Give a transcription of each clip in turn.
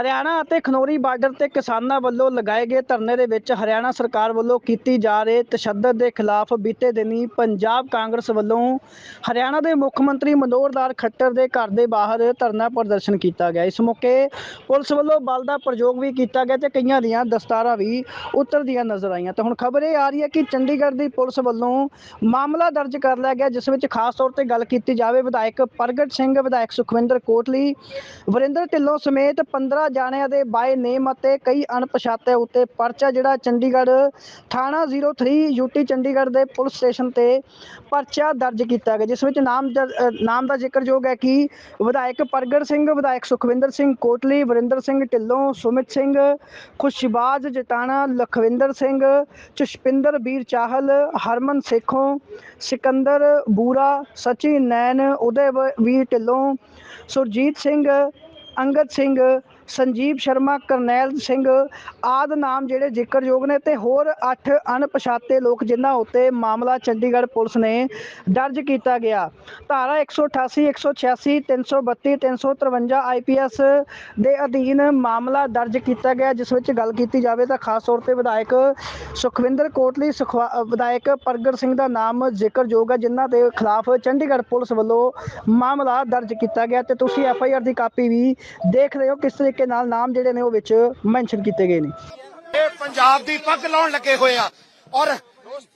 ਹਰਿਆਣਾ ਅਤੇ ਖਨੌਰੀ ਬਾਰਡਰ ਤੇ ਕਿਸਾਨਾਂ ਵੱਲੋਂ ਲਗਾਏ ਗਏ ਧਰਨੇ ਦੇ ਵਿੱਚ ਹਰਿਆਣਾ ਸਰਕਾਰ ਵੱਲੋਂ ਕੀਤੀ ਜਾ ਰਹੇ ਤਸ਼ੱਦਦ ਦੇ ਖਿਲਾਫ ਬੀਤੇ ਦਿਨੀ ਪੰਜਾਬ ਕਾਂਗਰਸ ਵੱਲੋਂ ਹਰਿਆਣਾ ਦੇ ਮੁੱਖ ਮੰਤਰੀ ਮਨੋਹਰ ਖੱਟਰ ਦੇ ਘਰ ਦੇ ਬਾਹਰ ਧਰਨਾ ਪ੍ਰਦਰਸ਼ਨ ਕੀਤਾ ਗਿਆ। ਇਸ ਮੌਕੇ ਪੁਲਿਸ ਵੱਲੋਂ ਬਲ ਦਾ ਪ੍ਰਯੋਗ ਵੀ ਕੀਤਾ ਗਿਆ ਤੇ ਕਈਆਂ ਦੀਆਂ ਦਸਤਾਰਾਂ ਵੀ ਉਤਰਦੀਆਂ ਨਜ਼ਰ ਆਈਆਂ। ਤਾਂ ਹੁਣ ਖਬਰ ਇਹ ਆ ਰਹੀ ਹੈ ਕਿ ਚੰਡੀਗੜ੍ਹ ਦੀ ਪੁਲਿਸ ਵੱਲੋਂ ਮਾਮਲਾ ਦਰਜ ਕਰ ਲਿਆ ਗਿਆ, ਜਿਸ ਵਿੱਚ ਖਾਸ ਤੌਰ ਤੇ ਗੱਲ ਕੀਤੀ ਜਾਵੇ ਵਿਧਾਇਕ ਪ੍ਰਗਟ ਸਿੰਘ, ਵਿਧਾਇਕ ਸੁਖਵਿੰਦਰ ਕੋਟਲੀ, ਵਰਿੰਦਰ ਢਿੱਲੋਂ ਸਮੇਤ 15 ਜਾਣਿਆਂ ਦੇ ਬਾਏ ਨੇਮ ਅਤੇ ਕਈ ਅਣਪਛਾਤੇ ਉੱਤੇ ਪਰਚਾ ਜਿਹੜਾ ਚੰਡੀਗੜ੍ਹ ਥਾਣਾ 03 ਯੂਟੀ ਚੰਡੀਗੜ੍ਹ ਦੇ ਪੁਲਿਸ ਸਟੇਸ਼ਨ ਤੇ ਪਰਚਾ ਦਰਜ ਕੀਤਾ ਗਿਆ, ਜਿਸ ਵਿੱਚ ਨਾਮ ਨਾਮ ਦਾ ਜ਼ਿਕਰਯੋਗ ਹੈ ਕਿ ਵਿਧਾਇਕ ਪ੍ਰਗਟ ਸਿੰਘ, ਵਿਧਾਇਕ ਸੁਖਵਿੰਦਰ ਸਿੰਘ ਕੋਟਲੀ, ਵਰਿੰਦਰ ਸਿੰਘ ਢਿੱਲੋਂ, ਸੁਮਿਤ ਸਿੰਘ, ਖੁਸ਼ਬਾਜ਼ ਜਟਾਣਾ, ਲਖਵਿੰਦਰ ਸਿੰਘ, ਚੁਸ਼ਪਿੰਦਰ ਵੀਰ ਚਾਹਲ, ਹਰਮਨ ਸੇਖੋਂ, ਸਿਕੰਦਰ ਬੂਰਾ, ਸਚੀ ਨੈਨ ਉਦੈ ਵੀਰ ਢਿੱਲੋਂ, ਸੁਰਜੀਤ ਸਿੰਘ, ਅੰਗਦ ਸਿੰਘ ਸੰਜੀਵ ਸ਼ਰਮਾ, ਕਰਨੈਲ ਸਿੰਘ ਆਦ ਨਾਮ ਜਿਹੜੇ ਜ਼ਿਕਰਯੋਗ ਨੇ ਤੇ ਹੋਰ 8 ਅਣਪਛਾਤੇ ਲੋਕ ਜਿਨ੍ਹਾਂ ਉੱਤੇ ਮਾਮਲਾ ਚੰਡੀਗੜ੍ਹ ਪੁਲਿਸ ਨੇ ਦਰਜ ਕੀਤਾ ਗਿਆ। ਧਾਰਾ 188 186 332 353 ਆਈਪੀਐਸ ਦੇ ਅਧੀਨ ਮਾਮਲਾ ਦਰਜ ਕੀਤਾ ਗਿਆ, ਜਿਸ ਵਿੱਚ ਗੱਲ ਕੀਤੀ ਜਾਵੇ ਤਾਂ ਖਾਸ ਤੌਰ ਤੇ ਵਿਧਾਇਕ ਸੁਖਵਿੰਦਰ ਕੋਟਲੀ, ਸੁਖਵਾ- ਵਿਧਾਇਕ ਪ੍ਰਗਟ ਸਿੰਘ ਦਾ ਨਾਮ ਜ਼ਿਕਰਯੋਗ ਹੈ, ਜਿਨ੍ਹਾਂ ਦੇ ਖਿਲਾਫ ਚੰਡੀਗੜ੍ਹ ਪੁਲਿਸ ਵੱਲੋਂ ਮਾਮਲਾ ਦਰਜ ਕੀਤਾ ਗਿਆ ਤੇ ਤੁਸੀਂ ਐਫ ਆਈ ਆਰ ਦੀ ਕਾਪੀ ਵੀ ਦੇਖ ਰਹੇ ਹੋ, ਕਿਸ ਤਰੀਕੇ ਨਾਲ ਨਾਮ ਜਿਹੜੇ ਨੇ ਉਹ ਵਿੱਚ ਮੈਂਸ਼ਨ ਕੀਤੇ ਗਏ ਨੇ। ਇਹ ਪੰਜਾਬ ਦੀ ਪੱਗ ਲਾਉਣ ਲੱਗੇ ਹੋਏ ਆ। ਔਰ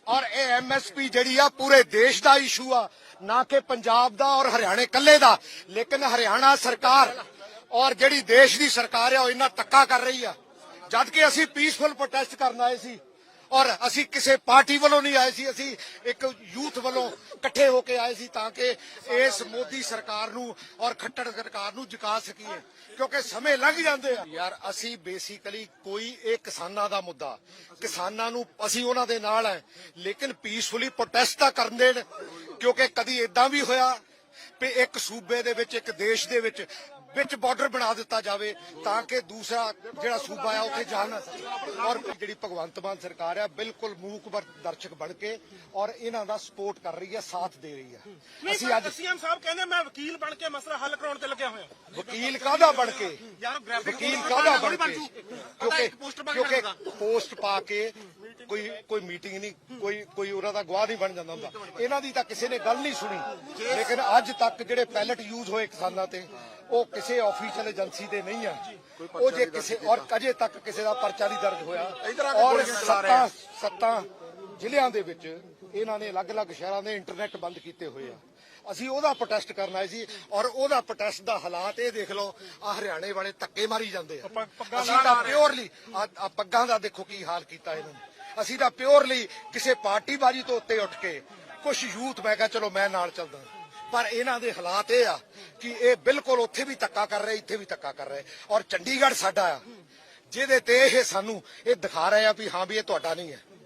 ਔਰ ਇਹ ਐਮਐਸਪੀ ਜਿਹੜੀ ਆ, ਪੂਰੇ ਦੇਸ਼ ਦਾ ਇਸ਼ੂ ਆ। ਨਾ ਕਿ ਪੰਜਾਬ ਦਾ ਔਰ ਹਰਿਆਣੇ ਕੱਲੇ ਦਾ। ਲੇਕਿਨ ਹਰਿਆਣਾ ਸਰਕਾਰ ਔਰ ਜਿਹੜੀ ਦੇਸ਼ ਦੀ ਸਰਕਾਰ ਆ, ਉਹ ਇੰਨਾ ਤੱਕਾ ਕਰ ਰਹੀ ਆ। ਜਦ ਕਿ ਅਸੀਂ ਪੀਸਫੁਲ ਪ੍ਰੋਟੈਸਟ ਕਰਨ ਆਏ ਸੀ। ਔਰ ਅਸੀਂ ਕਿਸੇ ਪਾਰਟੀ ਵੱਲੋਂ ਨਹੀਂ ਆਏ ਸੀ, ਅਸੀਂ ਇੱਕ ਯੂਥ ਵੱਲੋਂ ਇਕੱਠੇ ਹੋ ਕੇ ਆਏ ਸੀ ਤਾਂ ਕਿ ਇਸ ਮੋਦੀ ਸਰਕਾਰ ਨੂੰ ਔਰ ਖੱਟੜ ਸਰਕਾਰ ਨੂੰ ਜਿਕਾ ਸਕੀਏ, ਕਿਉਂਕਿ ਸਮੇਂ ਲੰਘ ਜਾਂਦੇ ਆ। ਯਾਰ, ਅਸੀਂ ਬੇਸਿਕਲੀ ਕੋਈ ਇਹ ਕਿਸਾਨਾਂ ਦਾ ਮੁੱਦਾ, ਕਿਸਾਨਾਂ ਨੂੰ ਅਸੀਂ ਉਹਨਾਂ ਦੇ ਨਾਲ ਹੈ ਲੇਕਿਨ ਪੀਸਫੁਲੀ ਪ੍ਰੋਟੈਸਟ ਤਾਂ ਕਰਨ ਦੇਣ, ਕਿਉਂਕਿ ਕਦੀ ਇਦਾਂ ਵੀ ਹੋਇਆ ਵੀ ਇੱਕ ਸੂਬੇ ਦੇ ਵਿੱਚ ਇੱਕ ਦੇਸ਼ ਦੇ ਵਿੱਚ ਵਿੱਚ ਬਾਰਡਰ ਬਣਾ ਦਿੱਤਾ ਜਾਵੇ ਤਾਂ ਕਿ ਦੂਸਰਾ ਜਿਹੜਾ ਸੂਬਾ ਆ ਉੱਥੇ ਜਾ ਨਾ ਸਕੇ ਔਰ ਜਿਹੜੀ ਭਗਵੰਤ ਮਾਨ ਸਰਕਾਰ ਆ ਬਿਲਕੁਲ ਮੂਕ ਵਰ ਦਰਸ਼ਕ ਬਣ ਕੇ ਔਰ ਇਹਨਾਂ ਦਾ ਸਪੋਰਟ ਕਰ ਰਹੀ ਹੈ ਸਾਥ ਦੇ ਰਹੀ ਹੈ ਅਸੀਂ ਅੱਜ ਸੀਐਮ ਸਾਹਿਬ ਕਹਿੰਦੇ ਮੈਂ ਵਕੀਲ ਬਣ ਕੇ ਮਸਲਾ ਹੱਲ ਕਰਾਉਣ ਤੇ ਲੱਗਿਆ ਹੋਇਆ। ਵਕੀਲ ਕਾਹਦਾ ਬਣ ਕੇ? ਯਾਰ ਗ੍ਰਾਫਿਕ ਵਕੀਲ ਕਾਹਦਾ ਬਣ ਕੇ ਕਿਉਂਕਿ ਪੋਸਟ ਪਾ ਕੇ ਕੋਈ ਕੋਈ ਮੀਟਿੰਗ ਨਹੀਂ ਕੋਈ ਕੋਈ ਉਹਨਾਂ ਦਾ ਗਵਾਹ ਨਹੀਂ ਬਣ ਜਾਂਦਾ ਹੁੰਦਾ। ਇਹਨਾਂ ਦੀ ਤਾਂ ਕਿਸੇ ਨੇ ਗੱਲ ਨਹੀਂ ਸੁਣੀ। ਲੇਕਿਨ ਅੱਜ ਤੱਕ ਜਿਹੜੇ ਪੈਲਟ ਯੂਜ਼ ਹੋਏ ਕਿਸਾਨਾਂ ਤੇ ਉਹ ਕਿਸੇ ਆਫੀਸ਼ੀਅਲ ਏਜੰਸੀ ਦੇ ਨਹੀਂ ਆ। ਉਹ ਜੇ ਕਿਸੇ ਔਰ ਅਜੇ ਤੱਕ ਕਿਸੇ ਦਾ ਪਰਚਾ ਨਹੀਂ ਦਰਜ ਹੋਇਆ। ਔਰ ਸੱਤਾਂ ਸੱਤਾਂ ਜ਼ਿਲ੍ਹਿਆਂ ਦੇ ਵਿੱਚ ਇਹਨਾਂ ਨੇ ਅਲੱਗ-ਅਲੱਗ ਸ਼ਹਿਰਾਂ ਦੇ ਇੰਟਰਨੈਟ ਬੰਦ ਕੀਤੇ ਹੋਏ ਆ। ਅਸੀਂ ਉਹਦਾ ਪ੍ਰੋਟੈਸਟ ਕਰਨ ਆਏ ਸੀ ਔਰ ਉਹਦਾ ਪ੍ਰੋਟੈਸਟ ਦਾ ਹਾਲਾਤ ਇਹ ਦੇਖ ਲਓ ਆ ਹਰਿਆਣੇ ਵਾਲੇ ਧੱਕੇ ਮਾਰੀ ਜਾਂਦੇ ਆ। ਅਸੀਂ ਤਾਂ ਪਿਓਰਲੀ ਆ ਪੱਗਾਂ ਦਾ ਦੇਖੋ ਕੀ ਹਾਲ ਕੀਤਾ ਇਹਨਾਂ ਨੇ। ਅਸੀਂ ਤਾਂ ਪਿਓਰਲੀ ਕਿਸੇ ਪਾਰਟੀ ਬਾਜੀ ਤੋਂ ਉੱਤੇ ਉੱਠ ਕੇ ਕੁਝ ਯੂਥ ਮੈਂ ਕਿਹਾ, ਚਲੋ ਮੈਂ ਨਾਲ ਚੱਲਦਾ ਪਰ ਇਹਨਾਂ ਦੇ ਹਾਲਾਤ ਇਹ ਆ ਕਿ ਇਹ ਬਿਲਕੁਲ ਉੱਥੇ ਵੀ ਧੱਕਾ ਕਰ ਰਹੇ, ਇੱਥੇ ਵੀ ਧੱਕਾ ਕਰ ਰਹੇ। ਔਰ ਚੰਡੀਗੜ੍ਹ ਸਾਡਾ ਆ, ਜਿਹਦੇ ਤੇ ਇਹ ਸਾਨੂੰ ਇਹ ਦਿਖਾ ਰਹੇ ਆ ਵੀ ਹਾਂ ਵੀ ਇਹ ਤੁਹਾਡਾ ਨਹੀਂ ਹੈ।